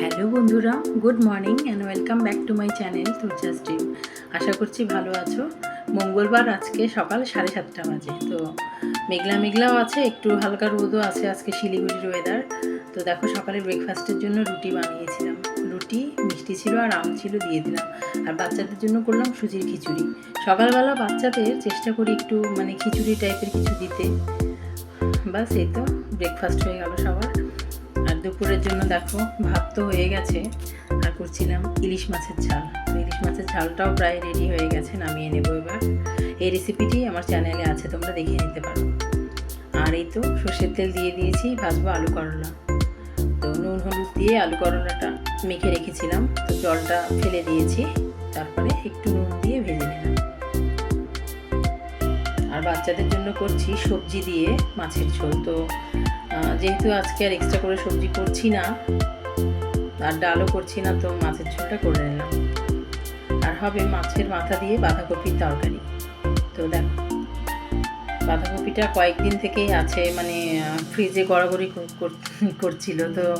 Hello বন্ধুরা, good morning and welcome back to my channel তুর্চা stream আশা করছি ভালো আছো। মঙ্গলবার আজকে সকাল সাড়ে সাতটা বাজে, তো মেঘলা মেঘলাও আছে, একটু হালকা রোদও আছে আজকে শিলিগুড়ির ওয়েদার তো দেখো সকালে ব্রেকফাস্টের জন্য রুটি বানিয়েছিলাম। রুটি, মিষ্টি ছিল আর আম ছিল দিয়ে দিলাম। আর বাচ্চাদের জন্য করলাম সুজির খিচুড়ি। সকালবেলা বাচ্চাদের চেষ্টা করি একটু মানে খিচুড়ি টাইপের কিছু দিতে। বাস এই তো ব্রেকফাস্ট হয়ে গেল সবার। দুপুরের জন্য দেখো, ভাত তো হয়ে গেছে। আর করছিলাম ইলিশ মাছের ঝাল। ইলিশ মাছের ঝালটাও প্রায় রেডি হয়ে গেছে, নামিয়ে নেব এবার। এই রেসিপিটি আমার চ্যানেলে আছে, তোমরা দেখে নিতে পারো। আর এই তো সর্ষের তেল দিয়ে দিয়েছি, ভাজবো আলু করলা। তো নুন, হলুদ দিয়ে আলু করলাটা মেখে রেখেছিলাম। তো জলটা ফেলে দিয়েছি, তারপরে একটু নুন দিয়ে ভেজে নিলাম। আর বাচ্চাদের জন্য করছি সবজি দিয়ে মাছের ঝোল। তো যেহেতু আজকে আর এক্সট্রা করে সবজি করছি না, আর ডালও করছি না, তো মাছের ঝোলটা করে নিলাম। আর হবে মাছের মাথা দিয়ে বাঁধাকপির তরকারি। তো দেখো, বাঁধাকপিটা কয়েকদিন থেকেই আছে মানে ফ্রিজে গড়াগড়ি কর- কর- করছিল, তো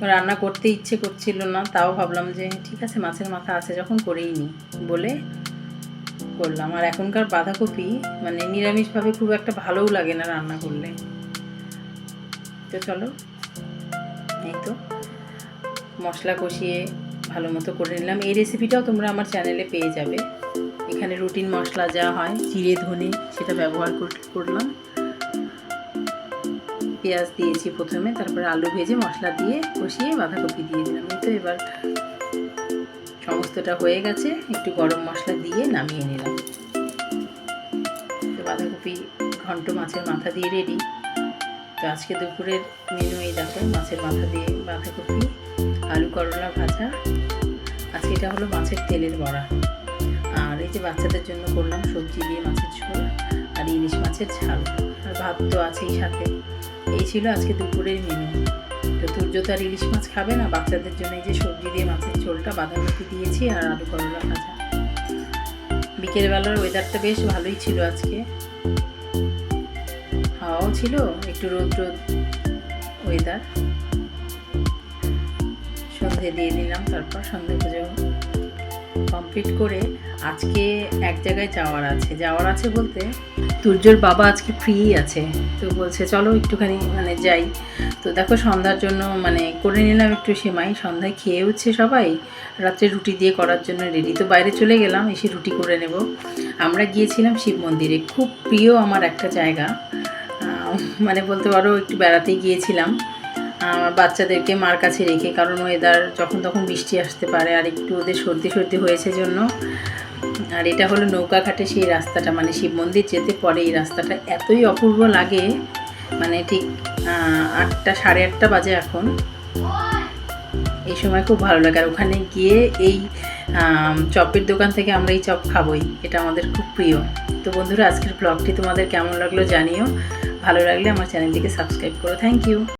রান্না করতে ইচ্ছে করছিল না, তাও ভাবলাম যে ঠিক আছে, মাছের মাথা আছে, যখন করেই নি, বলে করলাম। আর এখনকার বাঁধাকপি মানে নিরামিষভাবে খুব একটা ভালোও লাগে না রান্না করলে। তো চলো। এই তো। মশলা কষিয়ে ভালো মতো করে নিলাম। এই রেসিপিটাও তোমরা আমার চ্যানেলে পেয়ে যাবে। এখানে রুটিন মশলা যা হয়, জিরে, ধনে, সেটা ব্যবহার কর- করলাম। পেঁয়াজ দিয়েছি প্রথমে, তারপরে আলু ভেজে মশলা দিয়ে কষিয়ে বাঁধাকপি দিয়ে দিলাম। এই তো এবার সমস্তটা হয়ে গেছে। একটু গরম মশলা দিয়ে নামিয়ে নিলাম। বাঁধাকপি ঘন্ট মাছের মাথা দিয়ে রেডি তো আজকে দুপুরের মেনু এই দেখো, মাছের মাথা দিয়ে বাঁধাকপি আলু করলা ভাজা। আজকে এটা হলো মাছের তেলের বড়া। আর এই যে বাচ্চাদের জন্য করলাম সবজি দিয়ে মাছের ঝোল আর ইলিশ মাছের ঝাল। আর ভাত তো আছেই সাথে। এই ছিল আজকে দুপুরের মেনু তো তুর্য তো আর ইলিশ মাছ খাবে না, বাচ্চাদের জন্য এই যে সবজি দিয়ে মাছের ঝোলটা বাঁধাকপি দিয়েছি আর আলু করলা ভাজা। বিকেলবেলার ওয়েদারটা বেশ ভালোই ছিল আজকে। ছিল, একটু রোদ রোদ ওয়েদার সন্ধে দিয়ে দিলাম, তারপর সন্ধে পুজো কমপ্লিট করে আজকে এক জায়গায় যাওয়ার আছে। যাওয়ার আছে বলতে তুর্যর বাবা আজকে ফ্রি আছে, তো বলছে চলো একটুখানি মানে যাই। তো দেখো সন্ধ্যার জন্য মানে করে নিলাম একটু সেমাই, সন্ধ্যায় খেয়ে উঠছে সবাই, রাত্রে রুটি দিয়ে করার জন্য রেডি তো বাইরে চলে গেলাম, এসে রুটি করে নেব। আমরা গিয়েছিলাম শিব মন্দিরে, খুব প্রিয় আমার একটা জায়গা। মানে বলতে পারো, একটু বেড়াতে গিয়েছিলাম। আমার বাচ্চাদেরকে মার কাছে রেখে, কারণ ওয়েদার যখন তখন বৃষ্টি আসতে পারে, আর একটু ওদের সর্দি সর্দি হয়েছে জন্য। আর এটা হলো নৌকাঘাটে সেই রাস্তাটা মানে শিব মন্দির যেতে পরে এই রাস্তাটা এতই অপূর্ব লাগে মানে ঠিক আটটা, সাড়ে আটটা বাজে এখন। এই সময় খুব ভালো লাগে। আর ওখানে গিয়ে এই চপের দোকান থেকে আমরা এই চপ খাবোই, এটা আমাদের খুব প্রিয়। তো বন্ধুরা, আজকের ব্লগটি তোমাদের কেমন লাগল জানিও। ভালো লাগলে আমার চ্যানেলটিকে সাবস্ক্রাইব করো। Thank you